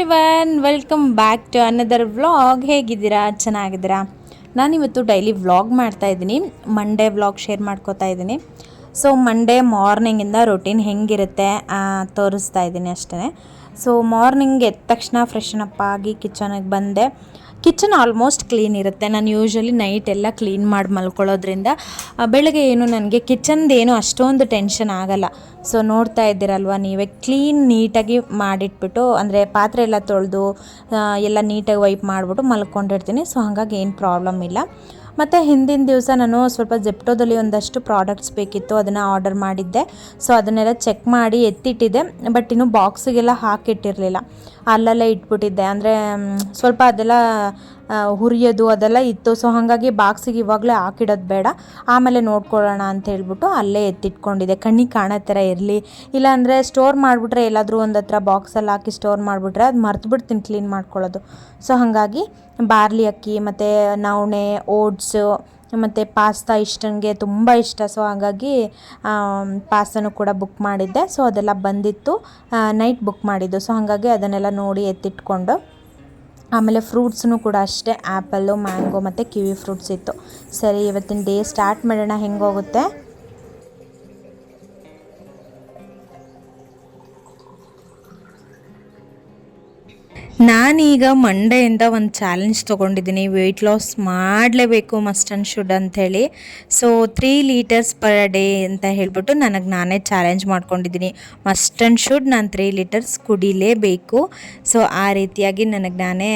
Everyone welcome back to another vlog. ಹೇಗಿದ್ದೀರಾ? ಚೆನ್ನಾಗಿದ್ದೀರಾ? ನಾನಿವತ್ತು ಡೈಲಿ ವ್ಲಾಗ್ ಮಾಡ್ತಾ ಇದ್ದೀನಿ. ಮಂಡೇ ವ್ಲಾಗ್ ಶೇರ್ ಮಾಡ್ಕೋತಾ ಇದ್ದೀನಿ. ಸೊ ಮಂಡೇ ಮಾರ್ನಿಂಗಿಂದ ರೊಟೀನ್ ಹೆಂಗಿರುತ್ತೆ ತೋರಿಸ್ತಾ ಇದ್ದೀನಿ ಅಷ್ಟೇ. ಸೊ ಮಾರ್ನಿಂಗ್ ಎದ್ದ ತಕ್ಷಣ ಫ್ರೆಶನ್ ಅಪ್ ಆಗಿ ಕಿಚನಿಗೆ ಬಂದೆ. ಕಿಚನ್ ಆಲ್ಮೋಸ್ಟ್ ಕ್ಲೀನ್ ಇರುತ್ತೆ. ನಾನು ಯೂಶ್ವಲಿ ನೈಟ್ ಎಲ್ಲ ಕ್ಲೀನ್ ಮಾಡಿ ಮಲ್ಕೊಳ್ಳೋದ್ರಿಂದ ಬೆಳಗ್ಗೆ ಏನು ನನಗೆ ಕಿಚನ್ದೇನು ಅಷ್ಟೊಂದು ಟೆನ್ಷನ್ ಆಗಲ್ಲ. ಸೊ ನೋಡ್ತಾ ಇದ್ದೀರಲ್ವ, ನೀವೇ ಕ್ಲೀನ್ ನೀಟಾಗಿ ಮಾಡಿಟ್ಬಿಟ್ಟು, ಅಂದರೆ ಪಾತ್ರೆ ಎಲ್ಲ ತೊಳೆದು ಎಲ್ಲ ನೀಟಾಗಿ ವೈಪ್ ಮಾಡಿಬಿಟ್ಟು ಮಲ್ಕೊಂಡಿರ್ತೀನಿ. ಸೊ ಹಾಗಾಗಿ ಏನು ಪ್ರಾಬ್ಲಮ್ ಇಲ್ಲ. ಮತ್ತು ಹಿಂದಿನ ದಿವಸ ನಾನು ಸ್ವಲ್ಪ ಜೆಪ್ಟೋದಲ್ಲಿ ಒಂದಷ್ಟು ಪ್ರಾಡಕ್ಟ್ಸ್ ಬೇಕಿತ್ತು, ಅದನ್ನು ಆರ್ಡರ್ ಮಾಡಿದ್ದೆ. ಸೊ ಅದನ್ನೆಲ್ಲ ಚೆಕ್ ಮಾಡಿ ಎತ್ತಿಟ್ಟಿದ್ದೆ ಬಟ್ ಇನ್ನು ಬಾಕ್ಸಿಗೆಲ್ಲ ಹಾಕಿಟ್ಟಿರಲಿಲ್ಲ. ಅಲ್ಲಲ್ಲೇ ಇಟ್ಬಿಟ್ಟಿದ್ದೆ. ಅಂದರೆ ಸ್ವಲ್ಪ ಅದೆಲ್ಲ ಹುರಿಯೋದು ಅದೆಲ್ಲ ಇತ್ತು. ಸೊ ಹಾಗಾಗಿ ಬಾಕ್ಸಿಗೆ ಇವಾಗಲೇ ಹಾಕಿಡೋದು ಬೇಡ. ಆಮೇಲೆ ನೋಡ್ಕೊಳ್ಳೋಣ ಅಂತ ಹೇಳ್ಬಿಟ್ಟು ಅಲ್ಲೇ ಎತ್ತಿಟ್ಕೊಂಡಿದೆ ಕಣ್ಣಿಗೆ ಕಾಣೋ ಥರ ಇರಲಿ. ಇಲ್ಲಾಂದರೆ ಸ್ಟೋರ್ ಮಾಡಿಬಿಟ್ರೆ ಎಲ್ಲಾದರೂ ಒಂದು ಹತ್ರ ಬಾಕ್ಸಲ್ಲಿ ಹಾಕಿ ಸ್ಟೋರ್ ಮಾಡಿಬಿಟ್ರೆ ಅದು ಮರ್ತುಬಿಡ್ತೀನಿ ಕ್ಲೀನ್ ಮಾಡ್ಕೊಳ್ಳೋದು. ಸೊ ಹಾಗಾಗಿ ಬಾರ್ಲಿ ಅಕ್ಕಿ, ಮತ್ತು ನವಣೆ ಓಟ್ಸು ಮತ್ತು ಪಾಸ್ತಾ ಇಷ್ಟನಿಗೆ ತುಂಬ ಇಷ್ಟ. ಸೊ ಹಾಗಾಗಿ ಪಾಸ್ತಾನು ಕೂಡ ಬುಕ್ ಮಾಡಿದ್ದೆ. ಸೊ ಅದೆಲ್ಲ ಬಂದಿತ್ತು. ನೈಟ್ ಬುಕ್ ಮಾಡಿದ್ದು. ಸೊ ಹಾಗಾಗಿ ಅದನ್ನೆಲ್ಲ ನೋಡಿ ಎತ್ತಿಟ್ಕೊಂಡು ಆಮೇಲೆ ಫ್ರೂಟ್ಸ್ನು ಕೂಡ ಅಷ್ಟೇ. ಆ್ಯಪಲ್ಲು, ಮ್ಯಾಂಗೋ ಮತ್ತು ಕಿವಿ ಫ್ರೂಟ್ಸ್ ಇತ್ತು. ಸರಿ, ಇವತ್ತಿನ ಡೇ ಸ್ಟಾರ್ಟ್ ಮಾಡೋಣ. ಹೆಂಗೋಗುತ್ತೆ ನಾನೀಗ ಮಂಡೆಯಿಂದ ಒಂದು ಚಾಲೆಂಜ್ ತೊಗೊಂಡಿದ್ದೀನಿ. ವೆಯ್ಟ್ ಲಾಸ್ ಮಾಡಲೇಬೇಕು ಮಸ್ಟ್ ಆ್ಯಂಡ್ ಶುಡ್ ಅಂಥೇಳಿ. So three litres per day ಅಂತ ಹೇಳ್ಬಿಟ್ಟು ನನಗೆ ನಾನೇ ಚಾಲೆಂಜ್ ಮಾಡ್ಕೊಂಡಿದ್ದೀನಿ. ಮಸ್ಟ್ ಆ್ಯಂಡ್ ಶುಡ್ ನಾನು ತ್ರೀ ಲೀಟರ್ಸ್ ಕುಡಿಲೇಬೇಕು. ಸೊ ಆ ರೀತಿಯಾಗಿ ನನಗೆ ನಾನೇ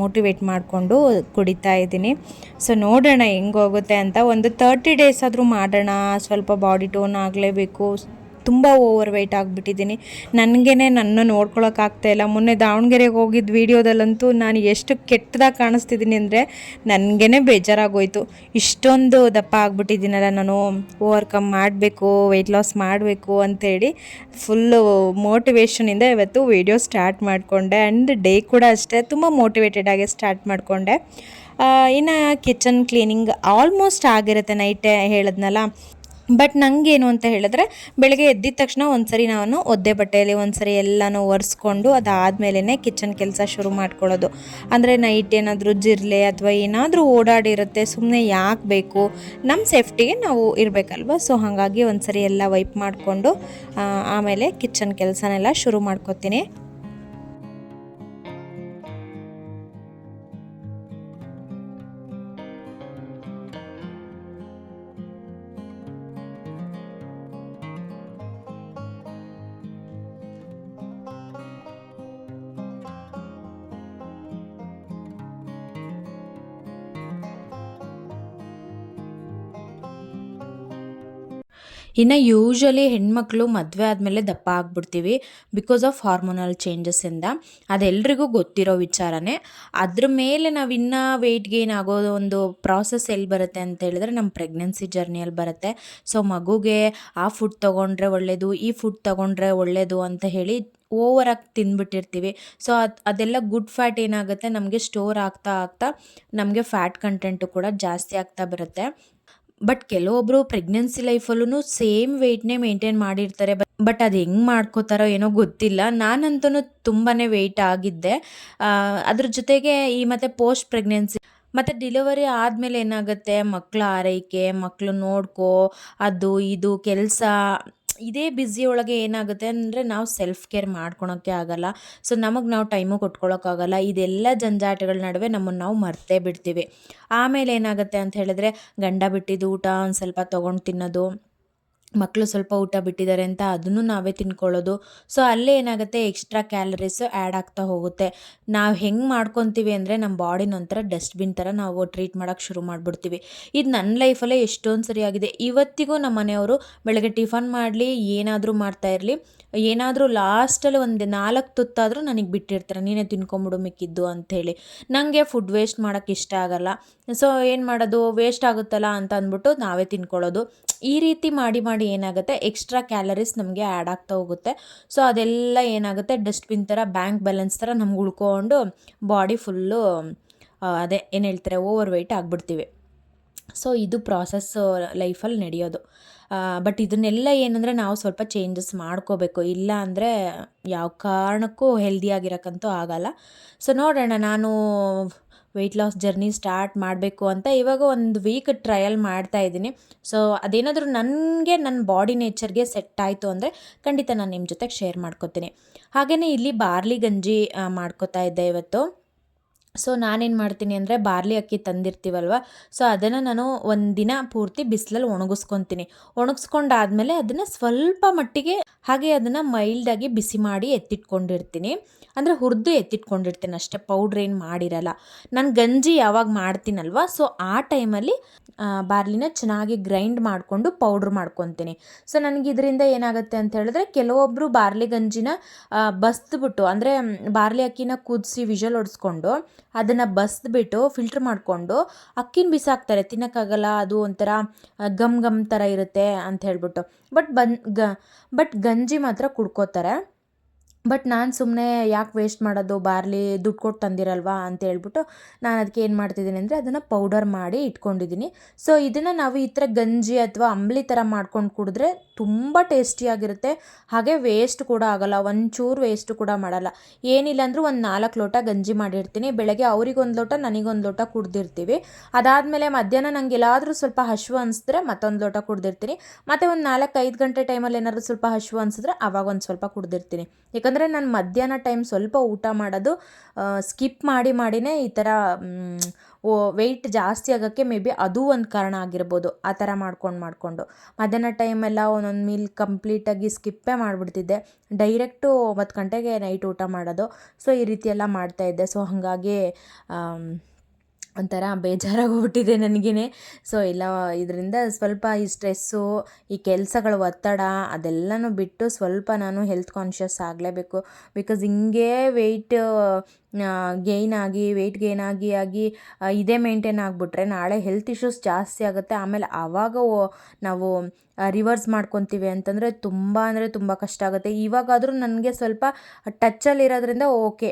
ಮೋಟಿವೇಟ್ ಮಾಡಿಕೊಂಡು ಕುಡಿತಾ ಇದ್ದೀನಿ. ಸೊ ನೋಡೋಣ ಹೆಂಗೋಗುತ್ತೆ ಅಂತ. ಒಂದು ತರ್ಟಿ ಡೇಸ್ ಆದರೂ ಮಾಡೋಣ. ಸ್ವಲ್ಪ ಬಾಡಿ ಟೋನ್ ಆಗಲೇಬೇಕು. ತುಂಬ ಓವರ್ ವೆಯ್ಟ್ ಆಗಿಬಿಟ್ಟಿದ್ದೀನಿ. ನನಗೇ ನನ್ನ ನೋಡ್ಕೊಳಕ್ಕಾಗ್ತಾ ಇಲ್ಲ. ಮೊನ್ನೆ ದಾವಣಗೆರೆಗೆ ಹೋಗಿದ್ದ ವೀಡಿಯೋದಲ್ಲಂತೂ ನಾನು ಎಷ್ಟು ಕೆಟ್ಟದಾಗಿ ಕಾಣಿಸ್ತಿದ್ದೀನಿ ಅಂದರೆ ನನಗೇ ಬೇಜಾರಾಗೋಯಿತು. ಇಷ್ಟೊಂದು ದಪ್ಪ ಆಗಿಬಿಟ್ಟಿದ್ದೀನಲ್ಲ ನಾನು. ಓವರ್ಕಮ್ ಮಾಡಬೇಕು ವೆಯ್ಟ್ ಲಾಸ್ ಮಾಡಬೇಕು ಅಂತೇಳಿ ಫುಲ್ಲು ಮೋಟಿವೇಶನಿಂದ ಇವತ್ತು ವೀಡಿಯೋ ಸ್ಟಾರ್ಟ್ ಮಾಡಿಕೊಂಡೆ. ಆ್ಯಂಡ್ ಡೇ ಕೂಡ ಅಷ್ಟೇ ತುಂಬ ಮೋಟಿವೇಟೆಡ್ ಆಗಿ ಸ್ಟಾರ್ಟ್ ಮಾಡಿಕೊಂಡೆ. ಇನ್ನು ಕಿಚನ್ ಕ್ಲೀನಿಂಗ್ ಆಲ್ಮೋಸ್ಟ್ ಆಗಿರುತ್ತೆ ನೈಟೇ ಹೇಳಿದ್ನಲ್ಲ. ಬಟ್ ನನಗೇನು ಅಂತ ಹೇಳಿದ್ರೆ, ಬೆಳಗ್ಗೆ ಎದ್ದಿದ ತಕ್ಷಣ ಒಂದ್ಸರಿ ನಾನು ಒದ್ದೆ ಬಟ್ಟೆಯಲ್ಲಿ ಒಂದ್ಸರಿ ಎಲ್ಲನೂ ಒರೆಸ್ಕೊಂಡು ಅದಾದಮೇಲೆ ಕಿಚನ್ ಕೆಲಸ ಶುರು ಮಾಡ್ಕೊಳ್ಳೋದು. ಅಂದರೆ ನೈಟ್ ಏನಾದರೂ ಜಿರ್ಲೆ ಅಥವಾ ಏನಾದರೂ ಓಡಾಡಿರುತ್ತೆ ಸುಮ್ಮನೆ ಯಾಕೆ ಬೇಕು? ನಮ್ಮ ಸೇಫ್ಟಿಗೆ ನಾವು ಇರಬೇಕಲ್ವ? ಸೊ ಹಾಗಾಗಿ ಒಂದ್ಸರಿ ಎಲ್ಲ ವೈಪ್ ಮಾಡಿಕೊಂಡು ಆಮೇಲೆ ಕಿಚನ್ ಕೆಲಸನೆಲ್ಲ ಶುರು ಮಾಡ್ಕೊತೀನಿ. ಇನ್ನು ಯೂಶ್ವಲಿ ಹೆಣ್ಮಕ್ಳು ಮದುವೆ ಆದಮೇಲೆ ದಪ್ಪ ಆಗ್ಬಿಡ್ತೀವಿ ಬಿಕಾಸ್ ಆಫ್ ಹಾರ್ಮೋನಲ್ ಚೇಂಜಸ್ಸಿಂದ ಅದೆಲ್ರಿಗೂ ಗೊತ್ತಿರೋ ವಿಚಾರನೇ. ಅದ್ರ ಮೇಲೆ ನಾವು ಇನ್ನೂ ವೆಯ್ಟ್ ಗೇನ್ ಆಗೋದು ಒಂದು ಪ್ರಾಸೆಸ್ ಎಲ್ಲಿ ಬರುತ್ತೆ ಅಂತ ಹೇಳಿದ್ರೆ ನಮ್ಮ ಪ್ರೆಗ್ನೆನ್ಸಿ ಜರ್ನಿಯಲ್ಲಿ ಬರುತ್ತೆ. ಸೊ ಮಗುಗೆ ಆ ಫುಡ್ ತೊಗೊಂಡ್ರೆ ಒಳ್ಳೆಯದು ಈ ಫುಡ್ ತೊಗೊಂಡ್ರೆ ಒಳ್ಳೆಯದು ಅಂತ ಹೇಳಿ ಓವರಾಗಿ ತಿಂದ್ಬಿಟ್ಟಿರ್ತೀವಿ ಸೊ ಅದು, ಅದೆಲ್ಲ ಗುಡ್ ಫ್ಯಾಟ್ ಏನಾಗುತ್ತೆ ನಮಗೆ ಸ್ಟೋರ್ ಆಗ್ತಾ ಆಗ್ತಾ ನಮಗೆ ಫ್ಯಾಟ್ ಕಂಟೆಂಟು ಕೂಡ ಜಾಸ್ತಿ ಆಗ್ತಾ ಬರುತ್ತೆ. ಬಟ್ ಕೆಲವೊಬ್ಬರು ಪ್ರೆಗ್ನೆನ್ಸಿ ಲೈಫಲ್ಲೂ ಸೇಮ್ ವೆಯ್ಟ್ನೇ ಮೇಂಟೈನ್ ಮಾಡಿರ್ತಾರೆ. ಬಟ್ ಅದು ಹೆಂಗೆ ಮಾಡ್ಕೋತಾರೋ ಏನೋ ಗೊತ್ತಿಲ್ಲ. ನಾನಂತೂ ತುಂಬಾ ವೆಯ್ಟ್ ಆಗಿದ್ದೆ. ಅದ್ರ ಜೊತೆಗೆ ಈ ಮತ್ತು ಪೋಸ್ಟ್ ಪ್ರೆಗ್ನೆನ್ಸಿ ಮತ್ತು ಡಿಲಿವರಿ ಆದಮೇಲೆ ಏನಾಗುತ್ತೆ? ಮಕ್ಕಳ ಆರೈಕೆ ಮಕ್ಕಳು ನೋಡ್ಕೋ, ಅದು, ಇದು, ಕೆಲಸ ಇದೇ ಬ್ಯುಸಿ ಒಳಗೆ ಏನಾಗುತ್ತೆ ಅಂದರೆ ನಾವು ಸೆಲ್ಫ್ ಕೇರ್ ಮಾಡ್ಕೊಳೋಕ್ಕೆ ಆಗಲ್ಲ. ಸೊ ನಮಗೆ ನಾವು ಟೈಮು ಕೊಟ್ಕೊಳ್ಳೋಕ್ಕಾಗಲ್ಲ ಇದೆಲ್ಲ ಜಂಜಾಟಗಳ ನಡುವೆ ನಮ್ಮನ್ನು ನಾವು ಮರ್ತೇ ಬಿಡ್ತೀವಿ. ಆಮೇಲೆ ಏನಾಗುತ್ತೆ ಅಂತ ಹೇಳಿದ್ರೆ ಗಂಡ ಬಿಟ್ಟಿದ್ದು ಊಟ ಒಂದು ಸ್ವಲ್ಪ ತೊಗೊಂಡು ತಿನ್ನೋದು. ಮಕ್ಕಳು ಸ್ವಲ್ಪ ಊಟ ಬಿಟ್ಟಿದ್ದಾರೆ ಅಂತ ಅದನ್ನು ನಾವೇ ತಿನ್ಕೊಳ್ಳೋದು. ಸೊ, ಅಲ್ಲೇ ಏನಾಗುತ್ತೆ ಎಕ್ಸ್ಟ್ರಾ ಕ್ಯಾಲರೀಸು ಆ್ಯಡ್ ಆಗ್ತಾ ಹೋಗುತ್ತೆ. ನಾವು ಹೆಂಗೆ ಮಾಡ್ಕೊತೀವಿ ಅಂದರೆ ನಮ್ಮ ಬಾಡಿನ ಒಂಥರ ಡಸ್ಟ್ಬಿನ್ ಥರ ನಾವು ಟ್ರೀಟ್ ಮಾಡೋಕ್ಕೆ ಶುರು ಮಾಡಿಬಿಡ್ತೀವಿ. ಇದು ನನ್ನ ಲೈಫಲ್ಲೇ ಎಷ್ಟೊಂದು ಸರಿ ಆಗಿದೆ. ಇವತ್ತಿಗೂ ನಮ್ಮ ಮನೆಯವರು ಬೆಳಗ್ಗೆ ಟಿಫನ್ ಮಾಡಲಿ, ಏನಾದರೂ ಮಾಡ್ತಾ ಇರಲಿ, ಏನಾದರೂ ಲಾಸ್ಟಲ್ಲಿ ಒಂದು ನಾಲ್ಕು ತುತ್ತಾದರೂ ನನಗೆ ಬಿಟ್ಟಿರ್ತಾರೆ. ನೀನೇ ತಿನ್ಕೊಂಬಿಡು ಮಿಕ್ಕಿದ್ದು ಅಂಥೇಳಿ ನನಗೆ ಫುಡ್ ವೇಸ್ಟ್ ಮಾಡೋಕ್ಕೆ ಇಷ್ಟ ಆಗಲ್ಲ. ಸೊ, ಏನು ಮಾಡೋದು ವೇಸ್ಟ್ ಆಗುತ್ತಲ್ಲ ಅಂತ ಅಂದ್ಬಿಟ್ಟು ನಾವೇ ತಿನ್ಕೊಳ್ಳೋದು. ಈ ರೀತಿ ಮಾಡಿ ಮಾಡಿ ಏನಾಗುತ್ತೆ? ಎಕ್ಸ್ಟ್ರಾ ಕ್ಯಾಲರೀಸ್ ನಮಗೆ ಆ್ಯಡ್ ಆಗ್ತಾ ಹೋಗುತ್ತೆ. ಸೊ ಅದೆಲ್ಲ ಏನಾಗುತ್ತೆ? ಡಸ್ಟ್ಬಿನ್ ಥರ ಬ್ಯಾಂಕ್ ಬ್ಯಾಲೆನ್ಸ್ ಥರ ನಮ್ಗೆ ಉಳ್ಕೊಂಡು ಬಾಡಿ ಫುಲ್ಲು ಅದೇ ಏನು ಹೇಳ್ತಾರೆ? ಓವರ್ ವೆಯ್ಟ್ ಆಗಿಬಿಡ್ತೀವಿ. ಸೊ ಇದು ಪ್ರಾಸೆಸ್ ಲೈಫಲ್ಲಿ ನಡೆಯೋದು. ಬಟ್ ಇದನ್ನೆಲ್ಲ ಏನಂದರೆ ನಾವು ಸ್ವಲ್ಪ ಚೇಂಜಸ್ ಮಾಡ್ಕೋಬೇಕು. ಇಲ್ಲ ಅಂದರೆ ಯಾವ ಕಾರಣಕ್ಕೂ ಹೆಲ್ದಿಯಾಗಿರೋಕ್ಕಂತೂ ಆಗಲ್ಲ. ಸೊ ನೋಡೋಣ. ನಾನು ವೆಯ್ಟ್ ಲಾಸ್ ಜರ್ನಿ ಸ್ಟಾರ್ಟ್ ಮಾಡಬೇಕು ಅಂತ ಇವಾಗ ಒಂದು ವೀಕ್ ಟ್ರಯಲ್ ಮಾಡ್ತಾ ಇದ್ದೀನಿ. ಸೊ ಅದೇನಾದರೂ ನನಗೆ ನನ್ನ ಬಾಡಿ ನೇಚರ್ಗೆ ಸೆಟ್ ಆಯಿತು ಅಂದರೆ ಖಂಡಿತ ನಾನು ನಿಮ್ಮ ಜೊತೆಗೆ ಶೇರ್ ಮಾಡ್ಕೋತೀನಿ. ಹಾಗೆಯೇ ಇಲ್ಲಿ ಬಾರ್ಲಿ ಗಂಜಿ ಮಾಡ್ಕೋತಾ ಇದ್ದೆ ಇವತ್ತು. ಸೊ ನಾನೇನು ಮಾಡ್ತೀನಿ ಅಂದರೆ ಬಾರ್ಲಿ ಅಕ್ಕಿ ತಂದಿರ್ತೀವಲ್ವ? ಸೊ ಅದನ್ನು ನಾನು ಒಂದು ದಿನ ಪೂರ್ತಿ ಬಿಸಿಲಲ್ಲಿ ಒಣಗಿಸ್ಕೊತೀನಿ. ಒಣಗಿಸ್ಕೊಂಡಾದ್ಮೇಲೆ ಅದನ್ನು ಸ್ವಲ್ಪ ಮಟ್ಟಿಗೆ ಹಾಗೆ ಅದನ್ನು ಮೈಲ್ಡಾಗಿ ಬಿಸಿ ಮಾಡಿ ಎತ್ತಿಟ್ಕೊಂಡಿರ್ತೀನಿ. ಅಂದರೆ ಹುರಿದು ಎತ್ತಿಟ್ಕೊಂಡಿರ್ತೀನಿ ಅಷ್ಟೇ ಪೌಡ್ರ್ ಏನು ಮಾಡಿರಲ್ಲ. ನಾನು ಗಂಜಿ ಯಾವಾಗ ಮಾಡ್ತೀನಲ್ವ ಸೊ ಆ ಟೈಮಲ್ಲಿ ಬಾರ್ಲಿನ ಚೆನ್ನಾಗಿ ಗ್ರೈಂಡ್ ಮಾಡಿಕೊಂಡು ಪೌಡ್ರ್ ಮಾಡ್ಕೊತೀನಿ. ಸೊ ನನಗೆ ಇದರಿಂದ ಏನಾಗುತ್ತೆ ಅಂತ ಹೇಳಿದ್ರೆ ಕೆಲವೊಬ್ಬರು ಬಾರ್ಲಿ ಗಂಜಿನ ಬಸ್ದ್ಬಿಟ್ಟು, ಅಂದರೆ ಬಾರ್ಲಿ ಅಕ್ಕಿನ ಕುದಿಸಿ ವಿಷಲ್ ಹೊಡೆಸ್ಕೊಂಡು ಅದನ್ನು ಬಸ್ದ್ಬಿಟ್ಟು ಫಿಲ್ಟ್ರ್ ಮಾಡಿಕೊಂಡು, ಅಕ್ಕಿನ ಬಿಸಾಕ್ತಾರೆ, ತಿನ್ನೋಕ್ಕಾಗಲ್ಲ, ಅದು ಒಂಥರ ಗಮ್ ಗಮ್ ಥರ ಇರುತ್ತೆ ಅಂತ ಹೇಳ್ಬಿಟ್ಟು. ಬಟ್ ಬನ್ ಗ ಬಟ್ ಗಂಜಿ ಮಾತ್ರ ಕುಡ್ಕೋತಾರೆ. ಬಟ್ ನಾನು ಸುಮ್ಮನೆ ಯಾಕೆ ವೇಸ್ಟ್ ಮಾಡೋದು? ಬಾರ್ಲಿ ದುಡ್ಡು ಕೊಟ್ಟು ತಂದಿರಲ್ವಾ ಅಂತ ಹೇಳ್ಬಿಟ್ಟು ನಾನು ಅದಕ್ಕೆ ಏನು ಮಾಡ್ತಿದ್ದೀನಿ ಅಂದರೆ ಅದನ್ನು ಪೌಡರ್ ಮಾಡಿ ಇಟ್ಕೊಂಡಿದ್ದೀನಿ. ಸೊ ಇದನ್ನು ನಾವು ಈ ಥರ ಗಂಜಿ ಅಥವಾ ಅಂಬ್ಲಿ ಥರ ಮಾಡ್ಕೊಂಡು ಕುಡಿದ್ರೆ ತುಂಬ ಟೇಸ್ಟಿಯಾಗಿರುತ್ತೆ ಹಾಗೆ ವೇಸ್ಟ್ ಕೂಡ ಆಗೋಲ್ಲ, ಒಂಚೂರು ವೇಸ್ಟ್ ಕೂಡ ಮಾಡಲ್ಲ. ಏನಿಲ್ಲ ಅಂದರೂ ಒಂದು ನಾಲ್ಕು ಲೋಟ ಗಂಜಿ ಮಾಡಿರ್ತೀನಿ. ಬೆಳಗ್ಗೆ ಅವ್ರಿಗೊಂದು ಲೋಟ, ನನಗೊಂದು ಲೋಟ ಕುಡ್ದಿರ್ತೀವಿ. ಅದಾದಮೇಲೆ ಮಧ್ಯಾಹ್ನ ನನಗೆ ಎಲ್ಲಾದರೂ ಸ್ವಲ್ಪ ಹಸಿವು ಅನಿಸಿದ್ರೆ ಮತ್ತೊಂದು ಲೋಟ ಕುಡ್ದಿರ್ತೀನಿ. ಮತ್ತು ಒಂದು ನಾಲ್ಕು ಐದು ಗಂಟೆ ಟೈಮಲ್ಲಿ ಏನಾದರೂ ಸ್ವಲ್ಪ ಹಸಿವು ಅನಿಸಿದ್ರೆ ಅವಾಗ ಒಂದು ಸ್ವಲ್ಪ ಕುಡ್ದಿರ್ತೀನಿ. ಯಾಕಂದರೆ ನಾನು ಮಧ್ಯಾಹ್ನ ಟೈಮ್ ಸ್ವಲ್ಪ ಊಟ ಮಾಡೋದು ಸ್ಕಿಪ್ ಮಾಡಿ ಮಾಡಿನೇ ಈ ಥರ ವೆಯ್ಟ್ ಜಾಸ್ತಿ ಆಗೋಕ್ಕೆ ಮೇ ಬಿ ಅದೂ ಒಂದು ಕಾರಣ ಆಗಿರ್ಬೋದು, ಆ ಥರ ಮಾಡ್ಕೊಂಡು ಮಾಡಿಕೊಂಡು. ಮಧ್ಯಾಹ್ನ ಟೈಮೆಲ್ಲ ಒಂದೊಂದು ಮೀಲ್ ಕಂಪ್ಲೀಟಾಗಿ ಸ್ಕಿಪ್ಪೇ ಮಾಡಿಬಿಡ್ತಿದ್ದೆ. ಡೈರೆಕ್ಟು ಒಂಬತ್ತು ಗಂಟೆಗೆ ನೈಟ್ ಊಟ ಮಾಡೋದು. ಸೊ ಈ ರೀತಿ ಎಲ್ಲ ಮಾಡ್ತಾಯಿದ್ದೆ ಸೊ ಹಾಗಾಗಿ ಒಂಥರ ಬೇಜಾರಾಗೋಗ್ಬಿಟ್ಟಿದೆ ನನಗೇ ಸೊ ಇಲ್ಲ, ಇದರಿಂದ ಸ್ವಲ್ಪ ಈ ಸ್ಟ್ರೆಸ್ಸು ಈ ಕೆಲಸಗಳ ಒತ್ತಡ ಅದೆಲ್ಲನೂ ಬಿಟ್ಟು ಸ್ವಲ್ಪ ನಾನು ಹೆಲ್ತ್ ಕಾನ್ಷಿಯಸ್ ಆಗಲೇಬೇಕು. ಬಿಕಾಸ್ ಹಿಂಗೇ ವೆಯ್ಟ್ ಗೇಯ್ನ್ ಆಗಿ ವೆಯ್ಟ್ ಗೇನ್ ಆಗಿ ಆಗಿ ಇದೇ ಮೇಂಟೈನ್ ಆಗಿಬಿಟ್ರೆ ನಾಳೆ ಹೆಲ್ತ್ ಇಶ್ಯೂಸ್ ಜಾಸ್ತಿ ಆಗುತ್ತೆ. ಆಮೇಲೆ ಆವಾಗ ನಾವು ರಿವರ್ಸ್ ಮಾಡ್ಕೊತೀವಿ ಅಂತಂದರೆ ತುಂಬ ಅಂದರೆ ತುಂಬ ಕಷ್ಟ ಆಗುತ್ತೆ. ಇವಾಗಾದರೂ ನನಗೆ ಸ್ವಲ್ಪ ಟಚ್ಚಲ್ಲಿರೋದ್ರಿಂದ ಓಕೆ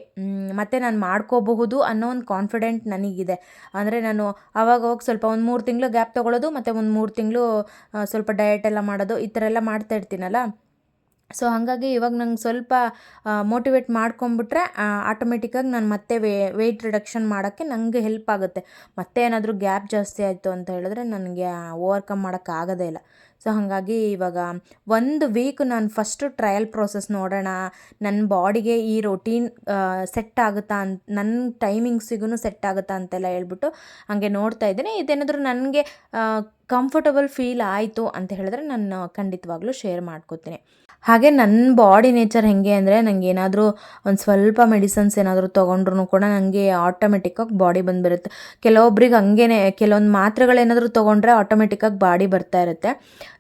ಮತ್ತು ನಾನು ಮಾಡ್ಕೋಬಹುದು ಅನ್ನೋ ಒಂದು ಕಾನ್ಫಿಡೆಂಟ್ ನನಗಿದೆ. ಅಂದರೆ ನಾನು ಆವಾಗ ಹೋಗಿ ಸ್ವಲ್ಪ ಒಂದು ಮೂರು ತಿಂಗಳು ಗ್ಯಾಪ್ ತೊಗೊಳ್ಳೋದು ಮತ್ತು ಒಂದು ಮೂರು ತಿಂಗಳು ಸ್ವಲ್ಪ ಡಯಟ್ ಎಲ್ಲ ಮಾಡೋದು, ಈ ಥರ ಎಲ್ಲ ಮಾಡ್ತಾ ಇರ್ತೀನಲ್ಲ? ಸೊ ಹಾಗಾಗಿ ಇವಾಗ ನಂಗೆ ಸ್ವಲ್ಪ ಮೋಟಿವೇಟ್ ಮಾಡ್ಕೊಂಬಿಟ್ರೆ ಆಟೋಮೆಟಿಕ್ಕಾಗಿ ನಾನು ಮತ್ತೆ ವೆಯ್ಟ್ ರಿಡಕ್ಷನ್ ಮಾಡೋಕ್ಕೆ ನನಗೆ ಹೆಲ್ಪ್ ಆಗುತ್ತೆ. ಮತ್ತೆ ಏನಾದರೂ ಗ್ಯಾಪ್ ಜಾಸ್ತಿ ಆಯಿತು ಅಂತ ಹೇಳಿದ್ರೆ ನನಗೆ ಓವರ್ಕಮ್ ಮಾಡೋಕ್ಕಾಗೋದೇ ಇಲ್ಲ. ಸೊ ಹಾಗಾಗಿ ಇವಾಗ ಒಂದು ವೀಕ್ ನಾನು ಫಸ್ಟು ಟ್ರಯಲ್ ಪ್ರೋಸೆಸ್ ನೋಡೋಣ ನನ್ನ ಬಾಡಿಗೆ ಈ ರೊಟೀನ್ ಸೆಟ್ ಆಗುತ್ತಾ ಅಂತ ನನ್ನ ಟೈಮಿಂಗ್ಸಿಗೂ ಸೆಟ್ ಆಗುತ್ತಾ ಅಂತೆಲ್ಲ ಹೇಳ್ಬಿಟ್ಟು ಹಾಗೆ ನೋಡ್ತಾ ಇದ್ದೀನಿ. ಇದೇನಾದರೂ ನನಗೆ ಕಂಫರ್ಟಬಲ್ ಫೀಲ್ ಆಯಿತು ಅಂತ ಹೇಳಿದ್ರೆ ನಾನು ಖಂಡಿತವಾಗ್ಲೂ ಶೇರ್ ಮಾಡ್ಕೋತೀನಿ. ಹಾಗೆ ನನ್ನ ಬಾಡಿ ನೇಚರ್ ಹೇಗೆ ಅಂದರೆ ನನಗೆ ಏನಾದರೂ ಒಂದು ಸ್ವಲ್ಪ ಮೆಡಿಸನ್ಸ್ ಏನಾದರೂ ತೊಗೊಂಡ್ರು ಕೂಡ ನನಗೆ ಆಟೋಮೆಟಿಕ್ಕಾಗಿ ಬಾಡಿ ಬಂದುಬಿಡುತ್ತೆ. ಕೆಲವೊಬ್ರಿಗೆ ಹಂಗೇ ಕೆಲವೊಂದು ಮಾತ್ರೆಗಳೇನಾದರೂ ತೊಗೊಂಡ್ರೆ ಆಟೋಮೆಟಿಕ್ಕಾಗಿ ಬಾಡಿ ಬರ್ತಾ ಇರುತ್ತೆ.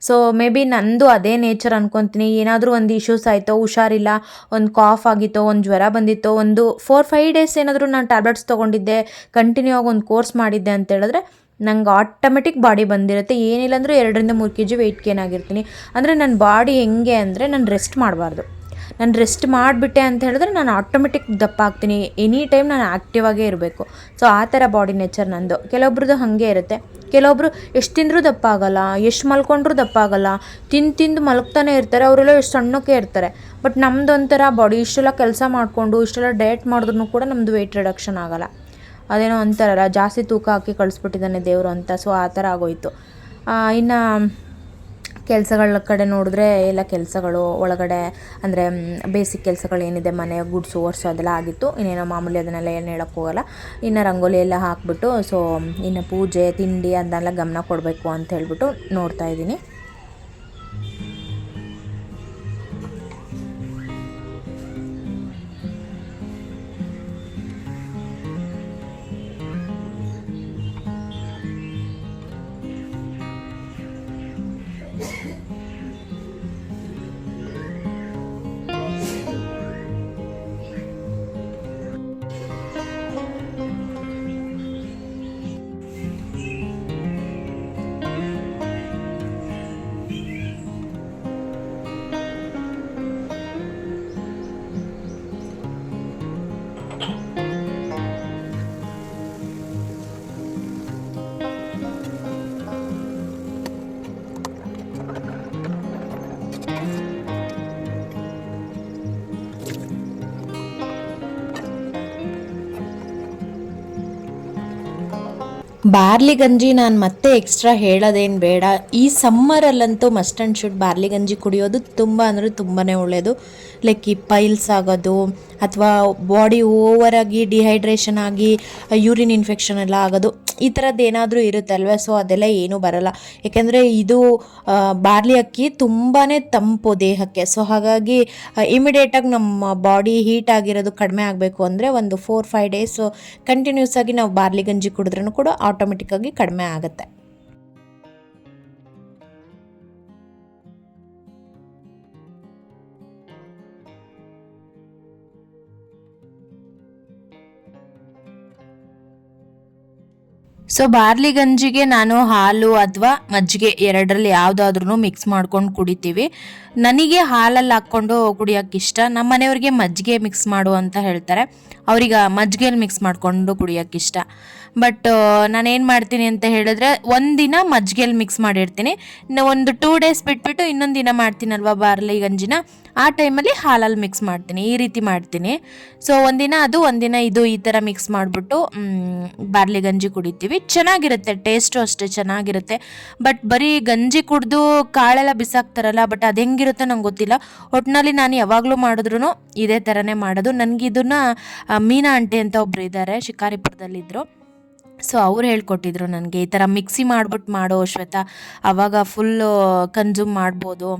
ಸೊ ಮೇ ಬಿ ನಂದು ಅದೇ ನೇಚರ್ ಅನ್ಕೊತೀನಿ. ಏನಾದರೂ ಒಂದು ಇಶ್ಯೂಸ್ ಆಯಿತೋ, ಹುಷಾರಿಲ್ಲ, ಒಂದು ಕಾಫ್ ಆಗಿತ್ತೋ, ಒಂದು ಜ್ವರ ಬಂದಿತ್ತೋ, ಒಂದು ಫೋರ್ ಫೈವ್ ಡೇಸ್ ಏನಾದರೂ ನಾನು ಟ್ಯಾಬ್ಲೆಟ್ಸ್ ತೊಗೊಂಡಿದ್ದೆ ಕಂಟಿನ್ಯೂ ಆಗಿ ಒಂದು ಕೋರ್ಸ್ ಮಾಡಿದ್ದೆ ಅಂತ ಹೇಳಿದ್ರೆ ನಂಗೆ ಆಟೋಮೆಟಿಕ್ ಬಾಡಿ ಬಂದಿರುತ್ತೆ. ಏನಿಲ್ಲ ಅಂದರೂ ಎರಡರಿಂದ ಮೂರು ಕೆ ಜಿ ವೆಯ್ಟ್ ಗೇನ್ ಆಗಿರ್ತೀನಿ. ಅಂದರೆ ನನ್ನ ಬಾಡಿ ಹೆಂಗೆ ಅಂದರೆ ನಾನು ರೆಸ್ಟ್ ಮಾಡಬಾರ್ದು. ನಾನು ರೆಸ್ಟ್ ಮಾಡಿಬಿಟ್ಟೆ ಅಂತ ಹೇಳಿದ್ರೆ ನಾನು ಆಟೋಮೆಟಿಕ್ ದಪ್ಪ ಆಗ್ತೀನಿ. ಎನಿ ಟೈಮ್ ನಾನು ಆ್ಯಕ್ಟಿವ್ ಆಗೇ ಇರಬೇಕು. ಸೊ ಆ ಥರ ಬಾಡಿ ನೇಚರ್ ನಂದು. ಕೆಲವೊಬ್ರದ್ದು ಹಾಗೆ ಇರುತ್ತೆ. ಕೆಲವೊಬ್ಬರು ಎಷ್ಟು ತಿಂದರೂ ದಪ್ಪ ಆಗೋಲ್ಲ, ಎಷ್ಟು ಮಲ್ಕೊಂಡ್ರೂ ದಪ್ಪ ಆಗೋಲ್ಲ, ತಿಂದು ತಿಂದು ಮಲಗ್ತಾನೆ ಇರ್ತಾರೆ, ಅವರೆಲ್ಲ ಎಷ್ಟು ಸಣ್ಣಕ್ಕೆ ಇರ್ತಾರೆ. ಬಟ್ ನಮ್ದು ಒಂಥರ ಬಾಡಿ ಇಷ್ಟೆಲ್ಲ ಕೆಲಸ ಮಾಡಿಕೊಂಡು, ಇಷ್ಟೆಲ್ಲ ಡಯಟ್ ಮಾಡಿದ್ರು ಕೂಡ ನಮ್ಮದು ವೆಯ್ಟ್ ರಿಡಕ್ಷನ್ ಆಗೋಲ್ಲ. ಅದೇನೋ ಅಂತಾರಲ್ಲ ಜಾಸ್ತಿ ತೂಕ ಹಾಕಿ ಕಳಿಸ್ಬಿಟ್ಟಿದ್ದಾನೆ ದೇವರು ಅಂತ. ಸೊ ಆ ಥರ ಆಗೋಯಿತು. ಇನ್ನು ಕೆಲಸಗಳ ಕಡೆ ನೋಡಿದ್ರೆ ಎಲ್ಲ ಕೆಲಸಗಳು ಒಳಗಡೆ, ಅಂದರೆ ಬೇಸಿಕ್ ಕೆಲಸಗಳು ಏನಿದೆ, ಮನೆ, ಗುಡ್ಸು ಒರೆಸು ಅದೆಲ್ಲ ಆಗಿತ್ತು. ಇನ್ನೇನೋ ಮಾಮೂಲಿ ಅದನ್ನೆಲ್ಲ ಏನು ಹೇಳೋಕ್ಕೆ ಹೋಗಲ್ಲ. ಇನ್ನು ರಂಗೋಲಿ ಎಲ್ಲ ಹಾಕ್ಬಿಟ್ಟು ಸೊ ಇನ್ನು ಪೂಜೆ, ತಿಂಡಿ ಅದನ್ನೆಲ್ಲ ಗಮನ ಕೊಡಬೇಕು ಅಂತ ಹೇಳ್ಬಿಟ್ಟು ನೋಡ್ತಾ ಇದ್ದೀನಿ. ಬಾರ್ಲಿ ಗಂಜಿ ನಾನು ಮತ್ತೆ ಎಕ್ಸ್ಟ್ರಾ ಹೇಳೋದೇನು ಬೇಡ. ಈ ಸಮ್ಮರಲ್ಲಂತೂ ಮಸ್ಟ್ ಆ್ಯಂಡ್ ಶುಡ್ ಬಾರ್ಲಿ ಗಂಜಿ ಕುಡಿಯೋದು ತುಂಬ ಅಂದರೆ ತುಂಬಾ ಒಳ್ಳೆಯದು ಲೈಕ್ ಈ ಪೈಲ್ಸ್ ಆಗೋದು ಅಥವಾ ಬಾಡಿ ಓವರಾಗಿ ಡಿಹೈಡ್ರೇಷನ್ ಆಗಿ ಯೂರಿನ್ ಇನ್ಫೆಕ್ಷನ್ ಎಲ್ಲ ಆಗೋದು, ಈ ಥರದ್ದು ಏನಾದರೂ ಇರುತ್ತಲ್ವ? ಸೊ ಅದೆಲ್ಲ ಏನೂ ಬರಲ್ಲ. ಯಾಕೆಂದರೆ ಇದು ಬಾರ್ಲಿ ಅಕ್ಕಿ ತುಂಬಾ ತಂಪು ದೇಹಕ್ಕೆ. ಸೊ ಹಾಗಾಗಿ ಇಮಿಡಿಯೇಟಾಗಿ ನಮ್ಮ ಬಾಡಿ ಹೀಟ್ ಆಗಿರೋದು ಕಡಿಮೆ ಆಗಬೇಕು ಅಂದರೆ ಒಂದು ಫೋರ್ ಫೈವ್ ಡೇಸ್ ಕಂಟಿನ್ಯೂಸ್ ಆಗಿ ನಾವು ಬಾರ್ಲಿ ಗಂಜಿ ಕುಡಿದ್ರೂ ಕೂಡ ಆಟೋಮೆಟಿಕ್ಕಾಗಿ ಕಡಿಮೆ ಆಗುತ್ತೆ. ಸೊ ಬಾರ್ಲಿ ಗಂಜಿಗೆ ನಾನು ಹಾಲು ಅಥವಾ ಮಜ್ಜಿಗೆ ಎರಡರಲ್ಲಿ ಯಾವುದಾದ್ರೂ ಮಿಕ್ಸ್ ಮಾಡ್ಕೊಂಡು ಕುಡಿತೀವಿ. ನನಗೆ ಹಾಲಲ್ಲಿ ಹಾಕ್ಕೊಂಡು ಕುಡಿಯೋಕ್ಕೆ ಇಷ್ಟ? ನಮ್ಮ ಮನೆಯವ್ರಿಗೆ ಮಜ್ಜಿಗೆ ಮಿಕ್ಸ್ ಮಾಡು ಅಂತ ಹೇಳ್ತಾರೆ. ಅವ್ರಿಗೆ ಮಜ್ಜಿಗೆಯಲ್ಲಿ ಮಿಕ್ಸ್ ಮಾಡಿಕೊಂಡು ಕುಡಿಯೋಕ್ಕೆ ಇಷ್ಟ? ಬಟ್ ನಾನೇನು ಮಾಡ್ತೀನಿ ಅಂತ ಹೇಳಿದ್ರೆ ಒಂದಿನ ಮಜ್ಜಿಗೆಯಲ್ಲಿ ಮಿಕ್ಸ್ ಮಾಡಿರ್ತೀನಿ. ಒಂದು ಟೂ ಡೇಸ್ ಬಿಟ್ಬಿಟ್ಟು ಇನ್ನೊಂದು ದಿನ ಮಾಡ್ತೀನಲ್ವ ಬಾರ್ಲಿ ಗಂಜಿನ? ಆ ಟೈಮಲ್ಲಿ ಹಾಲಲ್ಲಿ ಮಿಕ್ಸ್ ಮಾಡ್ತೀನಿ, ಈ ರೀತಿ ಮಾಡ್ತೀನಿ. ಸೊ ಒಂದಿನ ಅದು, ಒಂದಿನ ಇದು, ಈ ಥರ ಮಿಕ್ಸ್ ಮಾಡಿಬಿಟ್ಟು ಬಾರ್ಲಿ ಗಂಜಿ ಕುಡಿತೀವಿ. ಚೆನ್ನಾಗಿರುತ್ತೆ ಟೇಸ್ಟು ಅಷ್ಟೇ ಚೆನ್ನಾಗಿರುತ್ತೆ. ಬಟ್ ಬರೀ ಗಂಜಿ ಕುಡಿದು ಕಾಳೆಲ್ಲ ಬಿಸಾಕ್ತಾರಲ್ಲ ಬಟ್ ಅದು ಹೆಂಗಿರುತ್ತೆ ನಂಗೆ ಗೊತ್ತಿಲ್ಲ. ಒಟ್ಟಿನಲ್ಲಿ ನಾನು ಯಾವಾಗಲೂ ಮಾಡಿದ್ರು ಇದೇ ಥರನೇ ಮಾಡೋದು. ನನಗೆ ಇದನ್ನು ಮೀನಾ ಅಂಟೆ ಅಂತ ಒಬ್ರು ಇದ್ದಾರೆ ಶಿಕಾರಿಪುರದಲ್ಲಿದ್ದರು ಸೊ ಅವ್ರು ಹೇಳ್ಕೊಟ್ಟಿದ್ರು ನನಗೆ, ಈ ಥರ ಮಿಕ್ಸಿ ಮಾಡ್ಬಿಟ್ಟು ಮಾಡೋ ಶ್ವೇತಾ ಆವಾಗ ಫುಲ್ಲು ಕನ್ಸ್ಯೂಮ್ ಮಾಡ್ಬೋದು.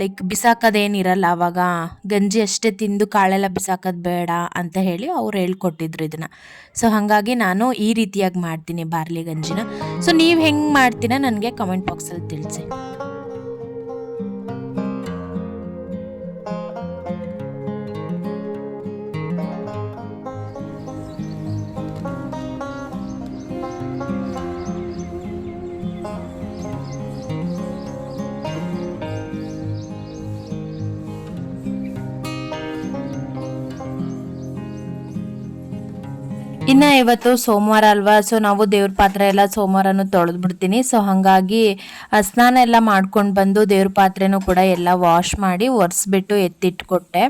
ಲೈಕ್ ಬಿಸಾಕೋದೇನಿರಲ್ಲ ಆವಾಗ ಗಂಜಿ ಅಷ್ಟೇ ತಿಂದು ಕಾಳೆಲ್ಲ ಬಿಸಾಕೋದು ಬೇಡ ಅಂತ ಹೇಳಿ ಅವ್ರು ಹೇಳ್ಕೊಟ್ಟಿದ್ರು ಇದನ್ನು ಸೊ ಹಾಗಾಗಿ ನಾನು ಈ ರೀತಿಯಾಗಿ ಮಾಡ್ತೀನಿ ಬಾರ್ಲಿ ಗಂಜಿನ. ಸೊ ನೀವು ಹೆಂಗೆ ಮಾಡ್ತೀರಾ ನನಗೆ ಕಮೆಂಟ್ ಬಾಕ್ಸಲ್ಲಿ ತಿಳಿಸಿ. ಇನ್ನ ಇವತ್ತು ಸೋಮವಾರ ಅಲ್ವಾ? ಸೊ ನಾವು ದೇವ್ರ ಪಾತ್ರೆ ಎಲ್ಲ ಸೋಮವಾರನು ತೊಳೆದು ಬಿಡ್ತೀನಿ. ಸೊ ಹಾಗಾಗಿ ಸ್ನಾನ ಎಲ್ಲ ಮಾಡ್ಕೊಂಡು ಬಂದು ದೇವ್ರ ಪಾತ್ರೆನೂ ಕೂಡ ಎಲ್ಲ ವಾಶ್ ಮಾಡಿ ಒರೆಸ್ಬಿಟ್ಟು ಎತ್ತಿಟ್ಕೊಟ್ಟೆ.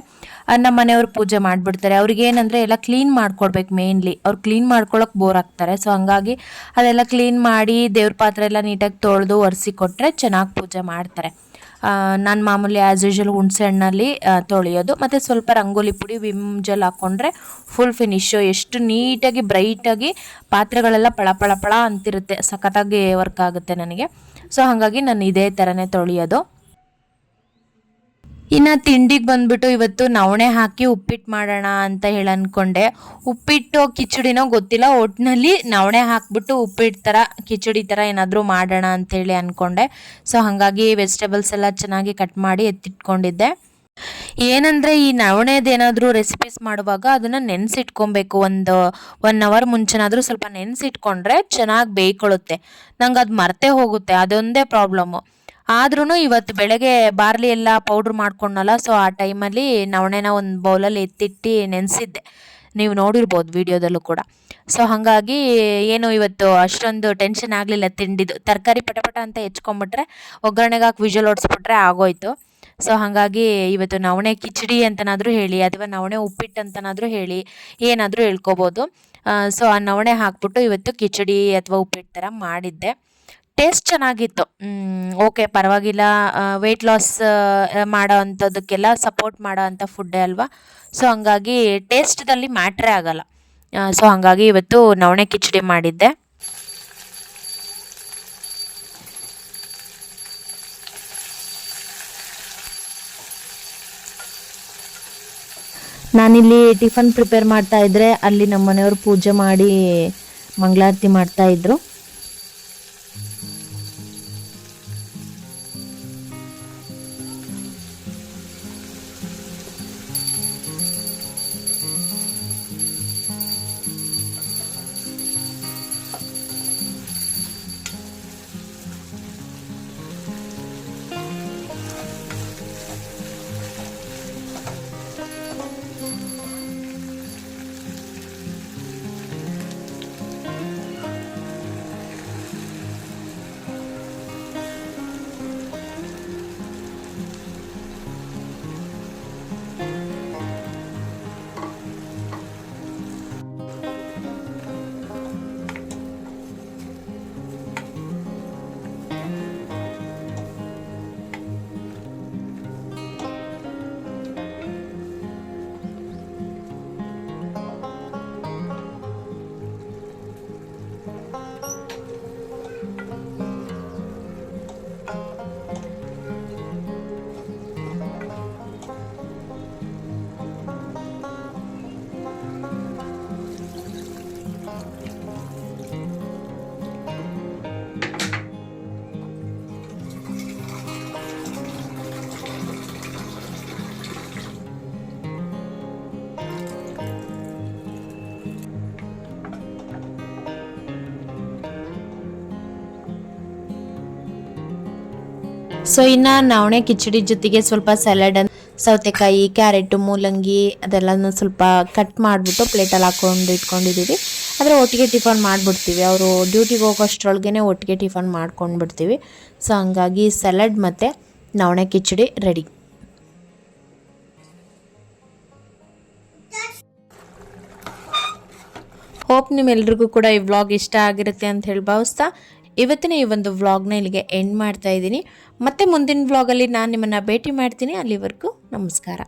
ನಮ್ಮ ಮನೆಯವ್ರು ಪೂಜೆ ಮಾಡಿಬಿಡ್ತಾರೆ. ಅವ್ರಿಗೆ ಏನಂದ್ರೆ ಎಲ್ಲ ಕ್ಲೀನ್ ಮಾಡ್ಕೊಡ್ಬೇಕು ಮೇನ್ಲಿ ಅವ್ರು ಕ್ಲೀನ್ ಮಾಡ್ಕೊಳಕ್ಕೆ ಬೋರ್ ಆಗ್ತಾರೆ. ಸೊ ಹಂಗಾಗಿ ಅದೆಲ್ಲ ಕ್ಲೀನ್ ಮಾಡಿ ದೇವ್ರ ಪಾತ್ರೆ ಎಲ್ಲ ನೀಟಾಗಿ ತೊಳೆದು ಒರೆಸಿ ಕೊಟ್ಟರೆ ಚೆನ್ನಾಗಿ ಪೂಜೆ ಮಾಡ್ತಾರೆ. ನಾನು ಮಾಮೂಲಿ ಆ್ಯಸ್ ಯೂಶುವಲ್ ಹುಣಸೆ ಹಣ್ಣಲ್ಲಿ ತೊಳೆಯೋದು. ಮತ್ತು ಸ್ವಲ್ಪ ರಂಗೋಲಿ ಪುಡಿ, ವಿಮ್ ಜೆಲ್ ಹಾಕ್ಕೊಂಡ್ರೆ ಫುಲ್ ಫಿನಿಶು ಎಷ್ಟು ನೀಟಾಗಿ, ಬ್ರೈಟಾಗಿ ಪಾತ್ರೆಗಳೆಲ್ಲ ಪಳ ಪಳ ಪಳ ಅಂತಿರುತ್ತೆ. ಸಖತ್ತಾಗಿ ವರ್ಕ್ ಆಗುತ್ತೆ ನನಗೆ. ಸೊ ಹಾಗಾಗಿ ನಾನು ಇದೇ ಥರನೇ ತೊಳೆಯೋದು. ಇನ್ನು ತಿಂಡಿಗೆ ಬಂದ್ಬಿಟ್ಟು ಇವತ್ತು ನವಣೆ ಹಾಕಿ ಉಪ್ಪಿಟ್ಟು ಮಾಡೋಣ ಅಂತ ಹೇಳಿ ಅಂದ್ಕೊಂಡೆ ಉಪ್ಪಿಟ್ಟು ಕಿಚಡಿನೋ ಗೊತ್ತಿಲ್ಲ. ಒಟ್ಟಿನಲ್ಲಿ ನವಣೆ ಹಾಕ್ಬಿಟ್ಟು ಉಪ್ಪಿಟ್ಟು ಥರ ಕಿಚಡಿ ಥರ ಏನಾದರೂ ಮಾಡೋಣ ಅಂಥೇಳಿ ಅಂದ್ಕೊಂಡೆ ಸೊ ಹಾಗಾಗಿ ವೆಜಿಟೇಬಲ್ಸ್ ಎಲ್ಲ ಚೆನ್ನಾಗಿ ಕಟ್ ಮಾಡಿ ಎತ್ತಿಟ್ಕೊಂಡಿದ್ದೆ. ಏನಂದರೆ ಈ ನವಣೆದೇನಾದರೂ ರೆಸಿಪೀಸ್ ಮಾಡುವಾಗ ಅದನ್ನು ನೆನೆಸಿಟ್ಕೊಬೇಕು. ಒಂದು ಒನ್ ಅವರ್ ಮುಂಚೆನಾದರೂ ಸ್ವಲ್ಪ ನೆನೆಸಿಟ್ಕೊಂಡ್ರೆ ಚೆನ್ನಾಗಿ ಬೇಯ್ಕೊಳ್ಳುತ್ತೆ ನಂಗೆ ಅದು ಮರ್ತೇ ಹೋಗುತ್ತೆ. ಅದೊಂದೇ ಪ್ರಾಬ್ಲಮ್ಮು ಆದ್ರೂ ಇವತ್ತು ಬೆಳಗ್ಗೆ ಬಾರ್ಲಿ ಎಲ್ಲ ಪೌಡ್ರ್ ಮಾಡ್ಕೊಂಡಲ್ಲ ಸೊ ಆ ಟೈಮಲ್ಲಿ ನವಣೆನ ಒಂದು ಬೌಲಲ್ಲಿ ಎತ್ತಿಟ್ಟು ನೆನೆಸಿದ್ದೆ. ನೀವು ನೋಡಿರ್ಬೋದು ವಿಡಿಯೋದಲ್ಲೂ ಕೂಡ. ಸೊ ಹಾಗಾಗಿ ಏನು ಇವತ್ತು ಅಷ್ಟೊಂದು ಟೆನ್ಷನ್ ಆಗಲಿಲ್ಲ ತಿಂಡಿದ್ದು ತರಕಾರಿ ಪಟಪಟ ಅಂತ ಹೆಚ್ಕೊಂಬಿಟ್ರೆ, ಒಗ್ಗರಣೆಗೆ ಹಾಕಿ ವಿಜುವಲ್ ಓಡಿಸ್ಬಿಟ್ರೆ ಆಗೋಯ್ತು. ಸೊ ಹಾಗಾಗಿ ಇವತ್ತು ನವಣೆ ಕಿಚಡಿ ಅಂತನಾದರೂ ಹೇಳಿ, ಅಥವಾ ನವಣೆ ಉಪ್ಪಿಟ್ಟು ಅಂತನಾದರೂ ಹೇಳಿ, ಏನಾದರೂ ಹೇಳ್ಕೊಬೋದು. ಸೊ ಆ ನವಣೆ ಹಾಕ್ಬಿಟ್ಟು ಇವತ್ತು ಕಿಚಡಿ ಅಥವಾ ಉಪ್ಪಿಟ್ಟು ಥರ ಮಾಡಿದ್ದೆ. ಟೇಸ್ಟ್ ಚೆನ್ನಾಗಿತ್ತು. ಓಕೆ, ಪರವಾಗಿಲ್ಲ. ವೆಯ್ಟ್ ಲಾಸ್ ಮಾಡೋ ಅಂಥದ್ದಕ್ಕೆಲ್ಲ ಸಪೋರ್ಟ್ ಮಾಡೋ ಅಂಥ ಫುಡ್ಡೇ ಅಲ್ವಾ? ಸೊ ಹಂಗಾಗಿ ಟೇಸ್ಟ್ದಲ್ಲಿ ಮ್ಯಾಟ್ರೇ ಆಗಲ್ಲ. ಸೊ ಹಂಗಾಗಿ ಇವತ್ತು ನವಣೆ ಕಿಚಡಿ ಮಾಡಿದ್ದೆ. ನಾನಿಲ್ಲಿ ಟಿಫನ್ ಪ್ರಿಪೇರ್ ಮಾಡ್ತಾ ಇದ್ದರೆ ಅಲ್ಲಿ ನಮ್ಮ ಮನೆಯವರು ಪೂಜೆ ಮಾಡಿ ಮಂಗಳಾರತಿ ಮಾಡ್ತಾ ಇದ್ರು. ಸೊ ಇನ್ನು ನವಣೆ ಕಿಚಡಿ ಜೊತೆಗೆ ಸ್ವಲ್ಪ ಸಲಾಡ್ ಸೌತೆಕಾಯಿ ಕ್ಯಾರೆಟು ಮೂಲಂಗಿ ಅದೆಲ್ಲನೂ ಸ್ವಲ್ಪ ಕಟ್ ಮಾಡಿಬಿಟ್ಟು ಪ್ಲೇಟಲ್ಲಿ ಹಾಕೊಂಡು ಇಟ್ಕೊಂಡಿದ್ದೀವಿ ಆದರೆ ಒಟ್ಟಿಗೆ ಟಿಫನ್ ಮಾಡಿಬಿಡ್ತೀವಿ. ಅವರು ಡ್ಯೂಟಿಗೆ ಹೋಗೋಷ್ಟ್ರೊಳಗೆ ಒಟ್ಟಿಗೆ ಟಿಫನ್ ಮಾಡ್ಕೊಂಡು ಬಿಡ್ತೀವಿ ಸೊ ಹಂಗಾಗಿ ಸಲಾಡ್ ಮತ್ತು ನವಣೆ ಕಿಚಡಿ ರೆಡಿ ಹೋಪ್ ನಿಮ್ಮೆಲ್ರಿಗೂ ಕೂಡ ಈ ವ್ಲಾಗ್ ಇಷ್ಟ ಆಗಿರುತ್ತೆ ಅಂತ ಹೇಳಿ ಭಾವಿಸ್ತಾ ಇವತ್ತಿನ ಈ ಒಂದು ವ್ಲಾಗ್ನ ಇಲ್ಲಿಗೆ ಎಂಡ್ ಮಾಡ್ತಾ ಇದ್ದೀನಿ. ಮತ್ತೆ ಮುಂದಿನ ವ್ಲಾಗಲ್ಲಿ ನಾನು ನಿಮ್ಮನ್ನು ಭೇಟಿ ಮಾಡ್ತೀನಿ. ಅಲ್ಲಿವರೆಗೂ ನಮಸ್ಕಾರ.